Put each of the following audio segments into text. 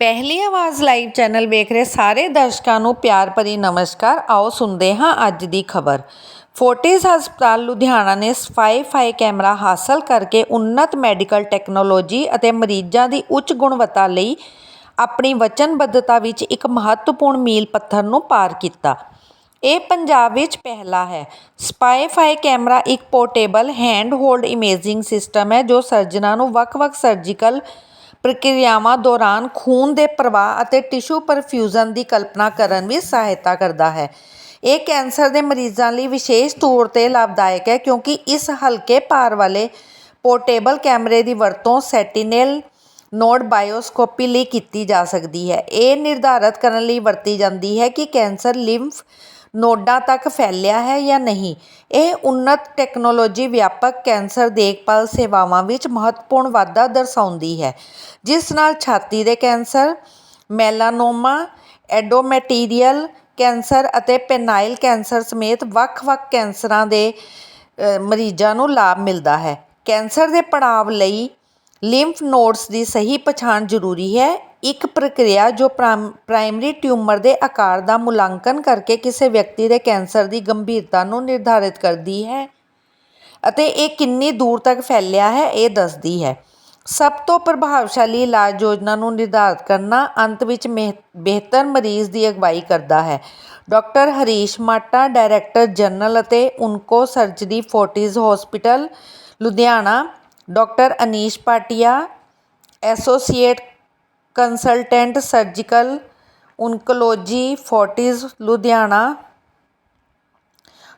ਪਹਿਲੀ ਆਵਾਜ਼ live channel ਵੇਖ ਰਹੇ ਸਾਰੇ ਦਰਸ਼ਕਾਂ ਨੂੰ ਪਿਆਰ ਭਰੀ ਨਮਸਕਾਰ। ਆਓ ਸੁਣਦੇ ਹਾਂ ਅੱਜ ਦੀ ਖਬਰ। ਫੋਰਟਿਸ ਹਸਪਤਾਲ ਲੁਧਿਆਣਾ ਨੇ ਸਫ਼ਾਈ ਫਾਈ ਕੈਮਰਾ ਹਾਸਲ ਕਰਕੇ ਉન્નਤ ਮੈਡੀਕਲ ਟੈਕਨੋਲੋਜੀ ਅਤੇ ਮਰੀਜ਼ਾਂ ਦੀ ਉੱਚ ਗੁਣਵੱਤਾ ਲਈ ਆਪਣੀ ਵਚਨਬੱਧਤਾ ਵਿੱਚ ਇੱਕ ਮਹੱਤਵਪੂਰਨ ਮੀਲ ਪੱਥਰ ਨੂੰ ਪਾਰ ਕੀਤਾ। ਇਹ ਪੰਜਾਬ ਵਿੱਚ ਪਹਿਲਾ ਹੈ। ਸਪਾਈਫਾਈ ਕੈਮਰਾ ਇੱਕ portable hand hold imaging system ਹੈ ਜੋ ਸਰਜਨਾਂ ਨੂੰ ਵੱਖ-ਵੱਖ ਸਰਜੀਕਲ ਪ੍ਰਕਿਰਿਆਵਾਂ ਦੌਰਾਨ ਖੂਨ ਦੇ ਪ੍ਰਵਾਹ ਅਤੇ ਟਿਸ਼ੂ ਪਰਫਿਊਜ਼ਨ ਦੀ ਕਲਪਨਾ ਕਰਨ ਵਿੱਚ ਸਹਾਇਤਾ ਕਰਦਾ ਹੈ। ਇਹ ਕੈਂਸਰ ਦੇ ਮਰੀਜ਼ਾਂ ਲਈ ਵਿਸ਼ੇਸ਼ ਤੌਰ ਤੇ ਲਾਭਦਾਇਕ ਹੈ ਕਿਉਂਕਿ ਇਸ ਹਲਕੇ ਭਾਰ ਵਾਲੇ ਪੋਰਟੇਬਲ ਕੈਮਰੇ ਦੀ ਵਰਤੋਂ ਸੈਟੀਨਲ ਨੋਡ ਬਾਇਓਸਕੋਪੀ ਲਈ ਕੀਤੀ ਜਾ ਸਕਦੀ ਹੈ। ਇਹ ਨਿਰਧਾਰਤ ਕਰਨ ਲਈ ਵਰਤੀ ਜਾਂਦੀ ਹੈ ਕਿ ਕੈਂਸਰ ਲਿੰਫ ਨੋਡਾਂ ਤੱਕ ਫੈਲਿਆ ਹੈ ਜਾਂ ਨਹੀਂ? ਇਹ ਉੱਨਤ ਟੈਕਨੋਲੋਜੀ ਵਿਆਪਕ ਕੈਂਸਰ ਦੇਖਭਾਲ ਸੇਵਾਵਾਂ ਵਿੱਚ ਮਹੱਤਵਪੂਰਨ ਵਾਧਾ ਦਰਸਾਉਂਦੀ ਹੈ, ਜਿਸ ਨਾਲ ਛਾਤੀ ਦੇ ਕੈਂਸਰ, ਮੈਲਾਨੋਮਾ, ਐਡੋਮੈਟੀਰੀਅਲ ਕੈਂਸਰ ਅਤੇ ਪੈਨਾਈਲ ਕੈਂਸਰ ਸਮੇਤ ਵੱਖ-ਵੱਖ ਕੈਂਸਰਾਂ ਦੇ ਮਰੀਜ਼ਾਂ ਨੂੰ ਲਾਭ ਮਿਲਦਾ ਹੈ। ਕੈਂਸਰ ਦੇ ਪੜਾਅ ਲਈ ਲਿੰਫ ਨੋਡਸ ਦੀ ਸਹੀ ਪਛਾਣ ਜ਼ਰੂਰੀ ਹੈ। ਇੱਕ ਪ੍ਰਕਿਰਿਆ ਜੋ ਪ੍ਰਾਇਮ- ਪ੍ਰਾਇਮਰੀ ਟਿਊਮਰ ਦੇ ਆਕਾਰ ਦਾ ਮੁਲਾਂਕਣ ਕਰਕੇ ਕਿਸੇ ਵਿਅਕਤੀ ਦੇ ਕੈਂਸਰ ਦੀ ਗੰਭੀਰਤਾ ਨੂੰ ਨਿਰਧਾਰਿਤ ਕਰਦੀ ਹੈ ਅਤੇ ਇਹ ਕਿੰਨੀ ਦੂਰ ਤੱਕ ਫੈਲਿਆ ਹੈ, ਇਹ ਦੱਸਦੀ ਹੈ। ਸਭ ਤੋਂ ਪ੍ਰਭਾਵਸ਼ਾਲੀ ਇਲਾਜ ਯੋਜਨਾ ਨੂੰ ਨਿਰਧਾਰਤ ਕਰਨਾ ਅੰਤ ਵਿੱਚ ਮਿਹ- ਬਿਹਤਰ ਮਰੀਜ਼ ਦੀ ਅਗਵਾਈ ਕਰਦਾ ਹੈ। Doctor Harish Mata, director general ਅਤੇ onco surgery Fortis hospital, Ludhiana. Doctor Anish Patia, associate consultant surgical oncology Fortis, Ludhiana.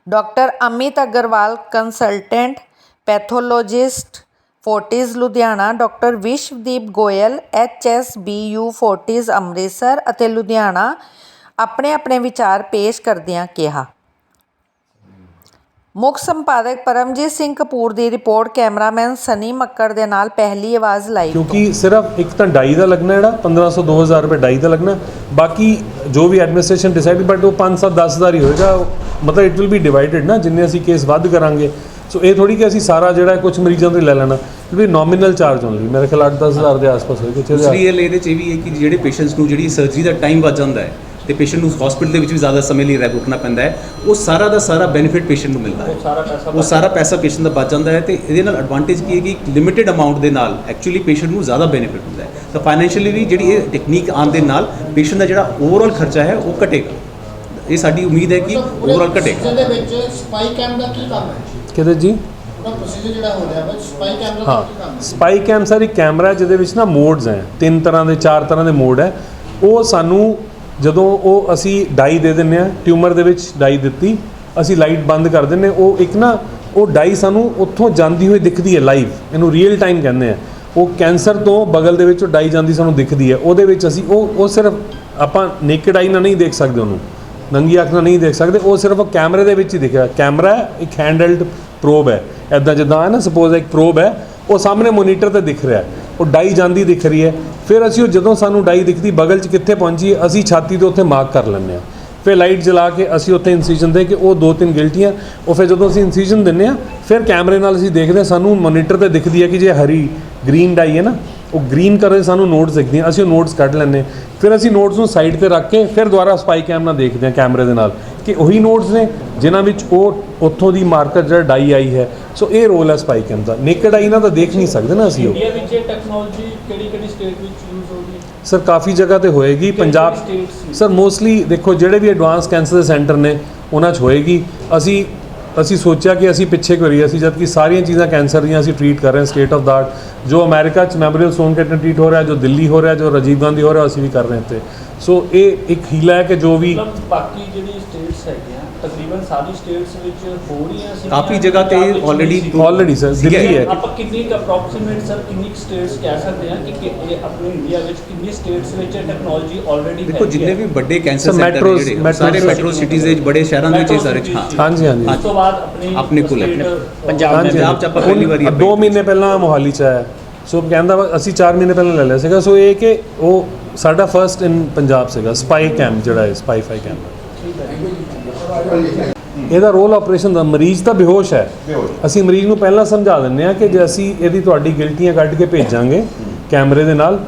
Doctor Amit Agarwal, consultant pathologist, Fortis, Ludhiana. Doctor Vishwadeep Goyal HSBU Fortis, Amritsar ਅਤੇ ਲੁਧਿਆਣਾ ਆਪਣੇ ਆਪਣੇ ਵਿਚਾਰ ਪੇਸ਼ ਕਰਦਿਆਂ ਕਿਹਾ। ਮੁੱਖ ਸੰਪਾਦਕ ਪਰਮਜੀਤ ਸਿੰਘ ਕਪੂਰ ਦੀ ਰਿਪੋਰਟ ਕੈਮਰਾਮੈਨ ਸਨੀ ਮੱਕੜ ਦੇ ਨਾਲ ਪਹਿਲੀ ਆਵਾਜ਼ ਲਾਈਵ ਕਿਉਂਕਿ ਸਿਰਫ ਇੱਕ ਤਾਂ ਡਾਈ ਦਾ ਲੱਗਣਾ ਜਿਹੜਾ 1500 2000 ਰੁਪਏ ਡਾਈ ਦਾ ਲੱਗਣਾ। ਬਾਕੀ ਜੋ ਵੀ ਐਡਮਿਨਿਸਟ੍ਰੇਸ਼ਨ ਡਿਸਾਈਡ ਬਟ ਉਹ 5 7 10000 ਹੀ ਹੋਏਗਾ। ਮਤਲਬ ਇਟ ਵਿਲ ਬੀ ਡਿਵਾਈਡਡ ਨਾ ਜਿੰਨੇ ਅਸੀਂ ਕੇਸ ਵੱਧ ਕਰਾਂਗੇ। ਸੋ ਇਹ ਥੋੜੀ ਕਿ ਅਸੀਂ ਸਾਰਾ ਜਿਹੜਾ ਕੁਝ ਮਰੀਜ਼ਾਂ ਤੋਂ ਲੈ ਲੈਣਾ। ਇਟ ਵੀ ਨੋਮੀਨਲ ਚਾਰਜ ਓਨਲੀ ਮੇਰੇ ਖਿਆਲ 8 10000 ਦੇ ਆਸ-ਪਾਸ ਹੋਏਗਾ। ਕੁਛ ਦੂਸਰੀ ਇਹ ਇਹਦੇ ਚ ਇਹ ਵੀ ਹੈ ਕਿ ਜਿਹੜੇ ਪੇਸ਼ੈਂਟਸ ਨੂੰ ਜਿਹੜੀ ਸਰਜਰੀ ਦਾ ਟਾਈਮ ਬਚ ਜਾਂਦਾ ਹੈ ਤੇ ਪੇਸ਼ੈਂਟ ਨੂੰ ਹਸਪੀਟਲ ਦੇ ਵਿੱਚ ਵੀ ਜ਼ਿਆਦਾ ਸਮੇਂ ਲਈ ਰਹਿ ਰੁਕਣਾ ਪੈਂਦਾ ਹੈ। ਉਹ ਸਾਰਾ ਦਾ ਸਾਰਾ ਬੈਨੀਫਿਟ ਪੇਸ਼ੈਂਟ ਨੂੰ ਮਿਲਦਾ ਹੈ। ਉਹ ਸਾਰਾ ਪੈਸਾ ਪੇਸ਼ੈਂਟ ਦਾ ਬਚ ਜਾਂਦਾ ਹੈ ਤੇ ਇਹਦੇ ਨਾਲ ਐਡਵਾਂਟੇਜ ਕੀ ਹੈ ਕਿ ਲਿਮਿਟਿਡ ਅਮਾਉਂਟ ਦੇ ਨਾਲ ਐਕਚੁਅਲੀ ਪੇਸ਼ੈਂਟ ਨੂੰ ਜ਼ਿਆਦਾ ਬੈਨੀਫਿਟ ਹੁੰਦਾ ਹੈ। ਤਾਂ ਫਾਈਨੈਂਸ਼ੀਅਲੀ ਵੀ ਜਿਹੜੀ ਇਹ ਟੈਕਨੀਕ ਆਉਣ ਦੇ ਨਾਲ ਪੇਸ਼ੈਂਟ ਦਾ ਜਿਹੜਾ ਓਵਰਆਲ ਖਰਚਾ ਹੈ ਉਹ ਘਟੇਗਾ। ਇਹ ਸਾਡੀ ਉਮੀਦ ਹੈ ਕਿ ਓਵਰਆਲ ਘਟੇਗਾ। ਜਿਹਦੇ ਵਿੱਚ ਸਪਾਈ ਕੈਮ ਦਾ ਕੀ ਕੰਮ ਹੈ? ਕਿਹਦੇ ਜੀ? ਉਹਦਾ ਪ੍ਰੋਸੀਜਰ ਜਿਹੜਾ ਹੋ ਸਪਾਈ ਕੈਮ ਦਾ ਸਰ ਇੱਕ ਕੈਮਰਾ ਜਿਹਦੇ ਵਿੱਚ ਨਾ ਮੋਡਸ ਹੈ। ਤਿੰਨ ਤਰ੍ਹਾਂ ਦੇ ਚਾਰ ਤਰ੍ਹਾਂ ਦੇ ਮੋਡ ਹੈ। ਉਹ ਸਾਨੂੰ ਜਦੋਂ ਉਹ ਅਸੀਂ ਡਾਈ ਦੇ ਦਿੰਨੇ ਆ ਟਿਊਮਰ ਦੇ ਵਿੱਚ ਡਾਈ ਦਿੱਤੀ, ਅਸੀਂ ਲਾਈਟ ਬੰਦ ਕਰ ਦਿੰਨੇ ਉਹ ਇੱਕ ਨਾ, ਉਹ ਡਾਈ ਸਾਨੂੰ ਉੱਥੋਂ ਜਾਂਦੀ ਹੋਈ ਦਿਖਦੀ ਹੈ ਲਾਈਵ, ਇਹਨੂੰ ਰੀਅਲ ਟਾਈਮ ਕਹਿੰਦੇ ਆ ਉਹ ਕੈਂਸਰ ਤੋਂ ਬਗਲ ਦੇ ਵਿੱਚ ਉਹ ਡਾਈ ਜਾਂਦੀ ਸਾਨੂੰ ਦਿਖਦੀ ਹੈ, ਉਹਦੇ ਵਿੱਚ ਅਸੀਂ, ਉਹ ਉਹ ਸਿਰਫ ਆਪਾਂ ਨੇਕਡ ਆਈ ਨਾਲ ਨਹੀਂ ਦੇਖ ਸਕਦੇ ਉਹਨੂੰ, ਨੰਗੀ ਅੱਖ ਨਾਲ ਨਹੀਂ ਦੇਖ ਸਕਦੇ, ਉਹ ਸਿਰਫ ਕੈਮਰੇ ਦੇ ਵਿੱਚ ਹੀ ਦਿਖਿਆ, ਕੈਮਰਾ ਇੱਕ ਹੈਂਡਲਡ ਪ੍ਰੋਬ ਹੈ ਐਦਾਂ ਜਿੱਦਾਂ ਹੈ ਨਾ ਸਪੋਜ਼ ਇੱਕ ਪ੍ਰੋਬ ਹੈ, ਉਹ ਸਾਹਮਣੇ ਮੋਨੀਟਰ ਤੇ ਦਿਖ ਰਿਹਾ ਹੈ। ਉਹ ਡਾਈ ਜਾਂਦੀ ਦਿਖ ਰਹੀ ਹੈ। ਫਿਰ ਅਸੀਂ ਉਹ ਜਦੋਂ ਸਾਨੂੰ ਡਾਈ ਦਿਖਦੀ, ਬਗਲ 'ਚ ਕਿੱਥੇ ਪਹੁੰਚੀ ਅਸੀਂ ਛਾਤੀ ਤੇ ਉੱਥੇ ਮਾਰਕ ਕਰ ਲੈਂਦੇ ਹਾਂ। ਫਿਰ ਲਾਈਟ ਜਲਾ ਕੇ ਅਸੀਂ ਉੱਥੇ ਇਨਸੀਜਨ ਦੇ ਕੇ ਉਹ ਦੋ ਤਿੰਨ ਗਿਲਟੀਆਂ, ਉਹ ਫਿਰ ਜਦੋਂ ਅਸੀਂ ਇਨਸੀਜਨ ਦਿੰਨੇ ਆ ਫਿਰ ਕੈਮਰੇ ਨਾਲ ਅਸੀਂ ਦੇਖਦੇ ਹਾਂ, ਸਾਨੂੰ ਮੋਨੀਟਰ ਤੇ ਦਿਖਦੀ ਹੈ ਕਿ ਜੇ ਹਰੀ ਗ੍ਰੀਨ ਡਾਈ ਹੈ ਨਾ, ਉਹ ਗ੍ਰੀਨ ਕਰੇ ਸਾਨੂੰ ਨੋਟਸ ਦਿਖਦੀਆਂ, ਅਸੀਂ ਉਹ ਨੋਟਸ ਕੱਢ ਲੈਂਦੇ ਫਿਰ ਅਸੀਂ ਨੋਟਸ ਨੂੰ ਸਾਈਡ ਤੇ ਰੱਖ ਕੇ ਫਿਰ ਦੁਬਾਰਾ ਸਪਾਈ ਕੈਮ ਨਾਲ ਦੇਖਦੇ ਹਾਂ ਕੈਮਰੇ ਦੇ ਨਾਲ। ਕਿ ਉਹੀ ਨੋਟਸ ਨੇ ਜਿਨ੍ਹਾਂ ਵਿੱਚ ਉਹ ਉੱਥੋਂ ਦੀ ਮਾਰਕਰ ਜਿਹੜਾ ਡਾਈ ਆਈ ਹੈ। ਸੋ ਇਹ ਰੋਲ ਹੈ ਸਪਾਈ ਕੈਮ ਦਾ। ਨੇਕਡ ਆਈ ਨਾਲ ਤਾਂ ਦੇਖ ਨਹੀਂ ਸਕਦੇ ਨਾ ਅਸੀਂ ਉਹ। ਇੰਡੀਆ ਵਿੱਚ ਇਹ ਟੈਕਨੋਲੋਜੀ ਕਿਹੜੀ ਕਿਹੜੀ ਸਟੇਟ ਵਿੱਚ ਯੂਜ਼ ਹੋ ਰਹੀ ਹੈ? ਸਰ ਕਾਫੀ ਜਗ੍ਹਾ ਤੇ ਹੋਏਗੀ। ਪੰਜਾਬ ਸਰ ਮੋਸਟਲੀ ਦੇਖੋ ਜਿਹੜੇ ਵੀ ਐਡਵਾਂਸ ਕੈਂਸਰ ਦੇ ਸੈਂਟਰ ਨੇ ਉਹਨਾਂ 'ਚ ਹੋਏਗੀ। ਅਸੀਂ ਅਸੀਂ ਸੋਚਿਆ ਕਿ ਅਸੀਂ ਪਿੱਛੇ ਕਰੀਏ ਅਸੀਂ ਜਦ ਕਿ ਸਾਰੀਆਂ ਚੀਜ਼ਾਂ ਕੈਂਸਰ ਦੀਆਂ ਅਸੀਂ ਟ੍ਰੀਟ ਕਰ ਰਹੇ ਹਾਂ ਸਟੇਟ ਆਫ ਦਾ ਜੋ ਅਮਰੀਕਾ 'ਚ ਮੈਮੋਰੀਅਲ ਸੋਨ ਕੈਂਸਰ ਟ੍ਰੀਟ ਹੋ ਰਿਹਾ ਜੋ ਦਿੱਲੀ ਹੋ ਰਿਹਾ ਜੋ ਰਾਜੀਵ ਗਾਂਧੀ ਹੋ ਰਿਹਾ ਅਸੀਂ ਵੀ ਕਰ ਰਹੇ ਹਾਂ ਇੱਥੇ। ਸੋ ਇਹ ਇੱਕ ਹੀਲਾ ਹੈ ਕਿ ਜੋ ਵੀ ਮਤਲਬ ਬਾਕੀ ਜਿਹੜੀ ਸਟੇਟਸ ਹੈਗੀਆਂ ਤਕਰੀਬਨ ਸਾਰੀ ਸਟੇਟਸ ਵਿੱਚ ਹੋ ਰਹੀਆਂ ਸੀ ਕਾਫੀ ਜਗ੍ਹਾ ਤੇ already ਆਲਰੇਡੀ ਸਰ ਦਿੱਲੀ ਹੈ। ਆਪਾਂ ਕਿੰਨੀ ਕੁ ਅਪਰੋਕਸੀਮੇਟ ਸਰ ਕਿੰਨੀ ਸਟੇਟਸ ਕਹਿ ਸਕਦੇ ਹਾਂ ਕਿ ਆਪਣੇ ਇੰਡੀਆ ਵਿੱਚ ਕਿੰਨੀ ਸਟੇਟਸ ਵਿੱਚ ਟੈਕਨੋਲੋਜੀ ਆਲਰੇਡੀ ਦੇਖੋ ਜਿੰਨੇ ਵੀ ਵੱਡੇ ਕੈਂਸਰ ਸੈਂਟਰ metros- ਜਿਹੜੇ metros- ਸਾਰੇ ਮੈਟਰੋ ਸਿਟੀਜ਼ ਦੇ ਵਿੱਚ ਬੜੇ ਸ਼ਹਿਰਾਂ ਦੇ ਵਿੱਚ ਇਹ ਸਾਰੇ ਹਾਂ। ਹਾਂਜੀ, ਹਾਂਜੀ। ਉਸ ਤੋਂ ਬਾਅਦ ਆਪਣੀ ਆਪਣੇ ਕੋਲ ਹੈ। ਪੰਜਾਬ ਪੰਜਾਬ 'ਚ ਆਪਾਂ ਪਹਿਲੀ ਵਾਰੀ ਦੋ ਮਹੀਨੇ ਪਹਿਲਾਂ ਮੋਹਾਲੀ 'ਚ ਆਇਆ। ਸੋ ਕਹਿੰਦਾ ਵਾ ਅਸੀਂ 4 ਮਹੀਨੇ ਪਹਿਲਾਂ ਲੈ ਲਿਆ ਸੀਗਾ। ਸੋ ਇਹ ਕਿ ਉਹ ਸਾਡਾ ਫਰਸਟ ਇਨ ਪੰਜਾਬ ਸੀਗਾ ਸਪਾਈ ਕੈਂਪ ਜਿਹੜਾ ਹੈ ਸਪਾਈ ਫਾਈ ਕੈਂਪ ਇਹਦਾ ਰੋਲ ਆਪਰੇਸ਼ਨ ਦਾ ਮਰੀਜ਼ ਤਾਂ ਬੇਹੋਸ਼ ਹੈ। ਅਸੀਂ ਮਰੀਜ਼ ਨੂੰ ਪਹਿਲਾਂ ਸਮਝਾ ਦਿੰਦੇ ਆ ਕਿ ਜੇ ਅਸੀਂ ਇਹਦੀ ਤੁਹਾਡੀ ਗਿਲਟੀਆਂ ਕੱਢ ਕੇ ਭੇਜਾਂਗੇ ਕੈਮਰੇ ਦੇ ਨਾਲ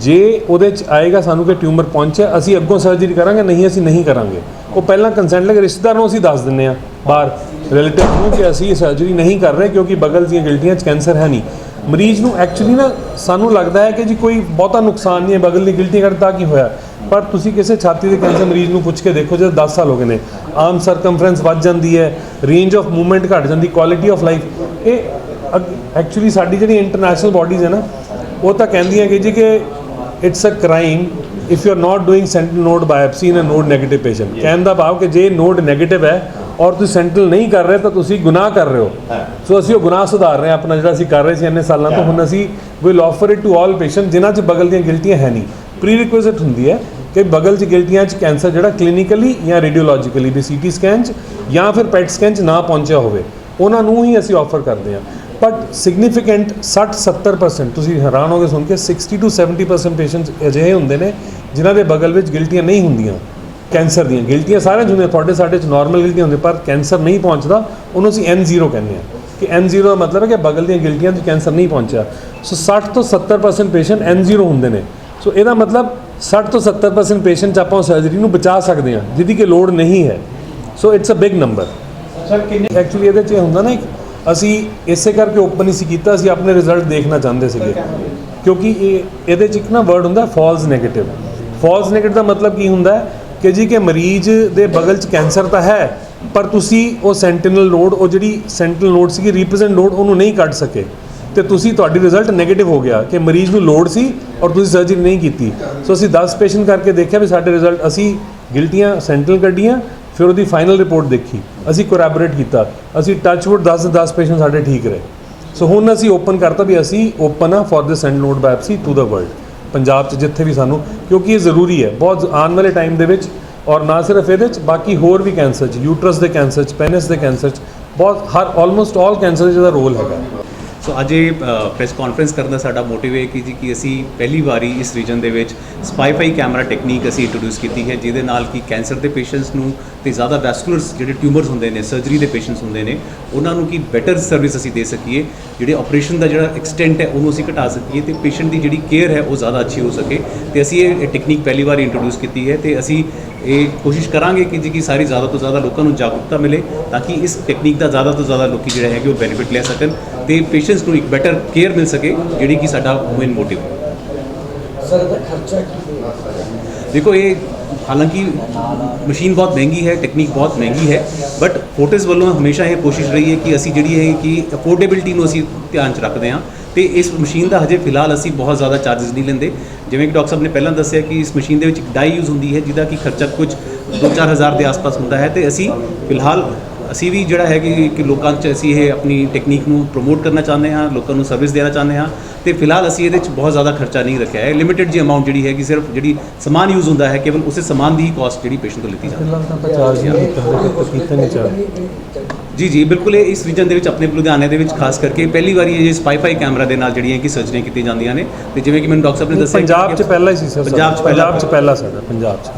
ਜੇ ਉਹਦੇ ਚ ਆਏਗਾ ਸਾਨੂੰ ਕਿ ਟਿਊਮਰ ਪਹੁੰਚਿਆ ਅਸੀਂ ਅੱਗੋਂ ਸਰਜਰੀ ਕਰਾਂਗੇ ਨਹੀਂ ਅਸੀਂ ਨਹੀਂ ਕਰਾਂਗੇ। ਉਹ ਪਹਿਲਾਂ ਕੰਸੈਂਟ ਲੈ ਕੇ ਰਿਸ਼ਤੇਦਾਰ ਨੂੰ ਅਸੀਂ ਦੱਸ ਦਿੰਨੇ ਆ ਬਾਹਰ ਰਿਲੇਟਿਵ ਨੂੰ ਕਿ ਅਸੀਂ ਸਰਜਰੀ ਨਹੀਂ ਕਰ ਰਹੇ ਕਿਉਂਕਿ ਬਗਲ ਦੀਆਂ ਗਿਲਟੀਆਂ 'ਚ ਕੈਂਸਰ ਹੈ ਨਹੀਂ। ਮਰੀਜ਼ ਨੂੰ ਐਕਚੁਅਲੀ ਨਾ ਸਾਨੂੰ ਲੱਗਦਾ ਹੈ ਕਿ ਜੀ ਕੋਈ ਬਹੁਤਾ ਨੁਕਸਾਨ ਨਹੀਂ ਹੈ, ਬਗਲ ਦੀ ਗਿਲਟੀ ਕਰਦਾ ਕੀ ਹੋਇਆ? ਪਰ ਤੁਸੀਂ ਕਿਸੇ ਛਾਤੀ ਦੇ ਕੈਂਸਰ ਮਰੀਜ਼ ਨੂੰ ਪੁੱਛ ਕੇ ਦੇਖੋ, ਜਦ 10 ਸਾਲ ਹੋ ਗਏ ਨੇ, ਆਮ ਸਰਕਮਫਰੈਂਸ ਵੱਧ ਜਾਂਦੀ ਹੈ ਰੇਂਜ ਆਫ ਮੂਵਮੈਂਟ ਘਟ ਜਾਂਦੀ ਕੁਆਲਿਟੀ ਆਫ ਲਾਈਫ ਇਹ ਐਕਚੁਅਲੀ ਸਾਡੀ ਜਿਹੜੀ ਇੰਟਰਨੈਸ਼ਨਲ ਬਾਡੀਜ਼ ਹੈ ਨਾ, ਉਹ ਤਾਂ ਕਹਿੰਦੀਆਂ ਕਿ ਜੀ ਕਿ it's a crime if you are not doing central node biopsy in a node negative patient ਕਹਿਣ ਦਾ ਭਾਵ ਕਿ ਜੇ ਨੋਡ ਨੈਗੇਟਿਵ ਹੈ ਔਰ ਤੁਸੀਂ ਸੈਂਟਰਲ ਨਹੀਂ ਕਰ ਰਹੇ ਤਾਂ ਤੁਸੀਂ ਗੁਨਾਹ ਕਰ ਰਹੇ ਹੋ। ਸੋ ਅਸੀਂ ਉਹ ਗੁਨਾਹ ਸੁਧਾਰ ਰਹੇ ਹਾਂ ਆਪਣਾ ਜਿਹੜਾ ਅਸੀਂ ਕਰ ਰਹੇ ਸੀ ਇੰਨੇ ਸਾਲਾਂ ਤੋਂ ਹੁਣ ਅਸੀਂ will offer it to all patient ਜਿਨ੍ਹਾਂ 'ਚ ਬਗਲ ਦੀਆਂ ਗਿਲਟੀਆਂ ਹੈ ਨਹੀਂ। ਪ੍ਰੀ ਰਿਕੁਇਜ਼ਿਟ ਹੁੰਦੀ ਹੈ ਕਿ ਬਗਲ 'ਚ ਗਿਲਟੀਆਂ 'ਚ ਕੈਂਸਰ ਜਿਹੜਾ ਕਲੀਨਿਕਲੀ ਜਾਂ ਰੇਡੀਓਲੋਜੀਕਲੀ ਵੀ ਸੀਟੀ ਸਕੈਨ 'ਚ ਜਾਂ ਫਿਰ ਪੈਟ ਸਕੈਨ 'ਚ ਨਾ ਪਹੁੰਚਿਆ ਹੋਵੇ ਉਹਨਾਂ ਨੂੰ ਹੀ ਅਸੀਂ ਆਫਰ ਕਰਦੇ ਹਾਂ। ਬਟ ਸਿਗਨੀਫੀਕੈਂਟ 60 70% ਤੁਸੀਂ ਹੈਰਾਨ ਹੋਗੇ ਸੁਣ ਕੇ 60 ਟੂ 70% ਪੇਸ਼ੈਂਟਸ ਅਜਿਹੇ ਹੁੰਦੇ ਨੇ ਜਿਨ੍ਹਾਂ ਦੇ ਬਗਲ ਵਿੱਚ ਗਿਲਟੀਆਂ ਨਹੀਂ ਹੁੰਦੀਆਂ। ਕੈਂਸਰ ਦੀਆਂ ਗਿਲਟੀਆਂ ਸਾਰਿਆਂ 'ਚ ਹੁੰਦੀਆਂ ਤੁਹਾਡੇ ਸਾਡੇ 'ਚ ਨਾਰਮਲ ਗਿਲਟੀਆਂ ਹੁੰਦੀਆਂ ਪਰ ਕੈਂਸਰ ਨਹੀਂ ਪਹੁੰਚਦਾ ਉਹਨੂੰ ਅਸੀਂ N0 ਕਹਿੰਦੇ ਹਾਂ। ਕਿ N0 ਦਾ ਮਤਲਬ ਹੈ ਕਿ ਬਗਲ ਦੀਆਂ ਗਿਲਟੀਆਂ 'ਚ ਕੈਂਸਰ ਨਹੀਂ ਪਹੁੰਚਿਆ। ਸੋ 60 ਤੋਂ 70% ਪੇਸ਼ੈਂਟ N0 ਹੁੰਦੇ ਨੇ। ਸੋ ਇਹਦਾ ਮਤਲਬ 60 ਤੋਂ 70% ਪੇਸ਼ੈਂਟ 'ਚ ਆਪਾਂ ਸਰਜਰੀ ਨੂੰ ਬਚਾ ਸਕਦੇ ਹਾਂ ਜਿਹਦੀ ਕਿ ਲੋੜ ਨਹੀਂ ਹੈ। So it's a big number sir ਕਿੰਨੇ ਐਕਚੁਅਲੀ ਇਹਦੇ 'ਚ ਹੁੰਦਾ ਨਾ ਅਸੀਂ ਇਸੇ ਕਰਕੇ ਓਪਨ ਹੀ ਸੀ ਕੀਤਾ ਅਸੀਂ ਆਪਣੇ ਰਿਜ਼ਲਟ ਦੇਖਣਾ ਚਾਹੁੰਦੇ ਸੀਗੇ। ਕਿਉਂਕਿ ਇਹ ਇਹਦੇ 'ਚ ਇੱਕ ਨਾ ਵਰਡ ਹੁੰਦਾ ਫਾਲਸ 네ਗੇਟਿਵ ਫਾਲਸ 네ਗੇਟਿਵ ਦਾ ਮਤਲਬ ਕੀ ਹੁੰਦਾ ਹੈ? ਕਿ ਜੀ ਕਿ ਮਰੀਜ਼ ਦੇ ਬਗਲ 'ਚ ਕੈਂਸਰ ਤਾਂ ਹੈ, ਪਰ ਤੁਸੀਂ ਉਹ ਸੈਂਟੀਨਲ ਨੋਡ, ਉਹ ਜਿਹੜੀ ਸੈਂਟੀਨਲ ਨੋਡ ਸੀਗੀ ਰਿਪਰੈਜ਼ੈਂਟ ਨੋਡ, ਉਹਨੂੰ ਨਹੀਂ ਕੱਢ ਸਕੇ। ਤੇ ਤੁਸੀਂ, ਤੁਹਾਡੀ ਰਿਜ਼ਲਟ 네ਗੇਟਿਵ ਹੋ ਗਿਆ ਕਿ ਮਰੀਜ਼ ਨੂੰ ਲੋੜ ਸੀ ਔਰ ਤੁਸੀਂ ਸਰਜਰੀ ਨਹੀਂ ਕੀਤੀ। ਸੋ ਅਸੀਂ 10 ਪੇਸ਼ੈਂਟ ਕਰਕੇ ਦੇਖਿਆ ਵੀ ਸਾਡੇ ਰਿਜ਼ਲਟ ਅਸੀਂ ਗਿਲਟੀਆਂ ਸੈਂਟਰਲ ਕੱਢੀਆਂ, ਫਿਰ ਉਹਦੀ ਫਾਈਨਲ ਰਿਪੋਰਟ ਦੇਖੀ। ਅਸੀਂ ਕੋਰੈਬੋਰੇਟ ਕੀਤਾ। ਅਸੀਂ ਟੱਚਵੁੱਡ 10 10 ਪੇਸ਼ੈਂਟ ਸਾਡੇ ਠੀਕ ਰਹੇ। ਸੋ ਹੁਣ ਅਸੀਂ ਓਪਨ ਕਰਤਾ ਵੀ ਅਸੀਂ open a for this and node biopsy to the world Punjab 'ਚ ਜਿੱਥੇ ਵੀ ਸਾਨੂੰ, ਕਿਉਂਕਿ ਇਹ ਜ਼ਰੂਰੀ ਹੈ, ਬਹੁਤ ਆਉਣ ਵਾਲੇ ਟਾਈਮ ਦੇ ਵਿੱਚ, ਔਰ ਨਾ ਸਿਰਫ ਇਹਦੇ 'ਚ, ਬਾਕੀ ਹੋਰ ਵੀ ਕੈਂਸਰ 'ਚ ਯੂਟਰਸ ਦੇ ਕੈਂਸਰ 'ਚ ਪੈਨਿਸ ਦੇ ਕੈਂਸਰ 'ਚ, ਬਹੁਤ, ਹਰ ਆਲਮੋਸਟ ਆਲ ਕੈਂਸਰ 'ਚ ਇਹਦਾ ਰੋਲ ਹੈਗਾ। ਸੋ ਅੱਜ ਇਹ ਪ੍ਰੈਸ ਕਾਨਫਰੰਸ ਕਰਨ ਦਾ ਸਾਡਾ ਮੋਟਿਵ ਹੈ ਕਿ ਜੀ ਕਿ ਅਸੀਂ ਪਹਿਲੀ ਵਾਰੀ ਇਸ ਰੀਜਨ ਦੇ ਵਿੱਚ ਸਪਾਈਫਾਈ ਕੈਮਰਾ ਟੈਕਨੀਕ ਅਸੀਂ ਇੰਟਰੋਡਿਊਸ ਕੀਤੀ ਹੈ, ਜਿਹਦੇ ਨਾਲ ਕਿ ਕੈਂਸਰ ਦੇ ਪੇਸ਼ੈਂਟਸ ਨੂੰ ਤੇ ਜ਼ਿਆਦਾ ਵੈਸਕੂਲਰਸ ਜਿਹੜੇ ਟਿਊਮਰਸ ਹੁੰਦੇ ਨੇ ਸਰਜਰੀ ਦੇ ਪੇਸ਼ੈਂਟਸ ਹੁੰਦੇ ਨੇ, ਉਹਨਾਂ ਨੂੰ ਕੀ ਬੈਟਰ ਸਰਵਿਸ ਅਸੀਂ ਦੇ ਸਕੀਏ, ਜਿਹੜੇ ਆਪਰੇਸ਼ਨ ਦਾ ਜਿਹੜਾ ਐਕਸਟੈਂਟ ਹੈ, ਉਹਨੂੰ ਅਸੀਂ ਘਟਾ ਸਕੀਏ ਤੇ ਪੇਸ਼ੈਂਟ ਦੀ ਜਿਹੜੀ ਕੇਅਰ ਹੈ, ਉਹ ਜ਼ਿਆਦਾ ਅੱਛੀ ਹੋ ਸਕੇ। ਤੇ ਅਸੀਂ ਇਹ ਟੈਕਨੀਕ ਪਹਿਲੀ ਵਾਰ ਇੰਟਰੋਡਿਊਸ ਕੀਤੀ ਹੈ ਤੇ ਅਸੀਂ ਇਹ ਕੋਸ਼ਿਸ਼ ਕਰਾਂਗੇ ਕਿ ਜੀ ਕਿ ਸਾਰੀ ਜ਼ਿਆਦਾ ਤੋਂ ਜ਼ਿਆਦਾ ਲੋਕਾਂ ਨੂੰ ਜਾਗਰੂਕਤਾ ਮਿਲੇ, ਤਾਂ ਕਿ ਇਸ ਟੈਕਨੀਕ ਦਾ ਜ਼ਿਆਦਾ ਤੋਂ ਜ਼ਿਆਦਾ ਲੋਕੀ ਜਿਹੜੇ ਹੈਗੇ ਉਹ ਬੈਨੀਫਿਟ ਲੈ ਸਕਣ। ਤੇ ਪੇਸ਼ੈਂਟਸ ਨੂੰ ਇੱਕ ਬੈਟਰ ਕੇਅਰ ਮਿਲ ਸਕੇ ਜਿਹੜੀ ਕਿ ਸਾਡਾ ਮੇਨ ਮੋਟਿਵ ਹੈ। ਸਰ ਇਹਦਾ ਖਰਚਾ ਕੀ ਹੈ ਦੇਖੋ ਇਹ ਹਾਲਾਂਕਿ ਮਸ਼ੀਨ ਬਹੁਤ ਮਹਿੰਗੀ ਹੈ ਟੈਕਨੀਕ ਬਹੁਤ ਮਹਿੰਗੀ ਹੈ ਬਟ ਫੋਰਟਿਸ ਵੱਲੋਂ ਹਮੇਸ਼ਾ ਇਹ ਕੋਸ਼ਿਸ਼ ਰਹੀ ਹੈ ਕਿ ਅਸੀਂ ਜਿਹੜੀ ਹੈ ਕਿ ਅਫੋਰਡੇਬਿਲਟੀ ਨੂੰ ਅਸੀਂ ਧਿਆਨ 'ਚ ਰੱਖਦੇ ਹਾਂ ਤੇ ਇਸ ਮਸ਼ੀਨ ਦਾ ਹਜੇ ਫਿਲਹਾਲ ਅਸੀਂ ਬਹੁਤ ਜ਼ਿਆਦਾ ਚਾਰजेस ਨਹੀਂ ਲੈਂਦੇ। ਜਿਵੇਂ ਕਿ ਡਾਕਟਰ ਸਾਹਿਬ ਨੇ ਪਹਿਲਾਂ ਦੱਸਿਆ ਕਿ ਇਸ ਮਸ਼ੀਨ ਦੇ ਵਿੱਚ ਇੱਕ ਡਾਈ ਯੂਜ਼ ਹੁੰਦੀ ਹੈ ਜਿਹਦਾ ਕਿ ਖਰਚਾ ਕੁਝ 2-4000 ਦੇ ਆਸ-ਪਾਸ ਹੁੰਦਾ ਹੈ ਤੇ ਅਸੀਂ ਫਿਲਹਾਲ ਅਸੀਂ ਵੀ ਜਿਹੜਾ ਹੈ ਕਿ ਕਿ ਲੋਕਾਂ 'ਚ ਅਸੀਂ ਇਹ ਆਪਣੀ ਟੈਕਨੀਕ ਨੂੰ ਪ੍ਰੋਮੋਟ ਕਰਨਾ ਚਾਹੁੰਦੇ ਹਾਂ ਲੋਕਾਂ ਨੂੰ ਸਰਵਿਸ ਦੇਣਾ ਚਾਹੁੰਦੇ ਹਾਂ ਤੇ ਫਿਲਹਾਲ ਅਸੀਂ ਇਹਦੇ 'ਚ ਬਹੁਤ ਜ਼ਿਆਦਾ ਖਰਚਾ ਨਹੀਂ ਰੱਖਿਆ ਹੈ। ਲਿਮਿਟਿਡ ਜੀ ਅਮਾਉਂਟ ਜਿਹੜੀ ਹੈ ਕਿ ਸਿਰਫ ਜਿਹੜੀ ਸਮਾਨ ਯੂਜ਼ ਹੁੰਦਾ ਹੈ ਕੇਵਲ ਉਸੇ ਸਮਾਨ ਦੀ ਹੀ ਕਾਸਟ ਜਿਹੜੀ ਪੇਸ਼ੈਂਟ ਤੋਂ ਲਿੱਤੀ ਜਾਂਦੀ ਹੈ। ਜੀ ਜੀ ਬਿਲਕੁਲ ਇਹ ਇਸ ਰੀਜਨ ਦੇ ਵਿੱਚ ਆਪਣੇ ਲੁਧਿਆਣੇ ਦੇ ਵਿੱਚ ਖਾਸ ਕਰਕੇ ਪਹਿਲੀ ਵਾਰੀ ਇਹ ਸਪਾਈਫਾਈ ਕੈਮਰਾ ਦੇ ਨਾਲ ਜਿਹੜੀਆਂ ਕਿ ਸਰਜਰੀਆਂ ਕੀਤੀਆਂ ਜਾਂਦੀਆਂ ਨੇ ਤੇ ਜਿਵੇਂ ਕਿ ਮੈਨੂੰ ਡਾਕਟਰ ਸਾਹਿਬ ਨੇ ਦੱਸਿਆ ਕਿ- ਪੰਜਾਬ 'ਚ ਪਹਿਲਾ ਹੀ ਸੀ ਸਰ ਪੰਜਾਬ 'ਚ ਪਹਿਲਾ- ਪੰਜਾਬ 'ਚ ਪਹਿਲਾ ਸਾਡਾ ਪੰਜਾਬ 'ਚ।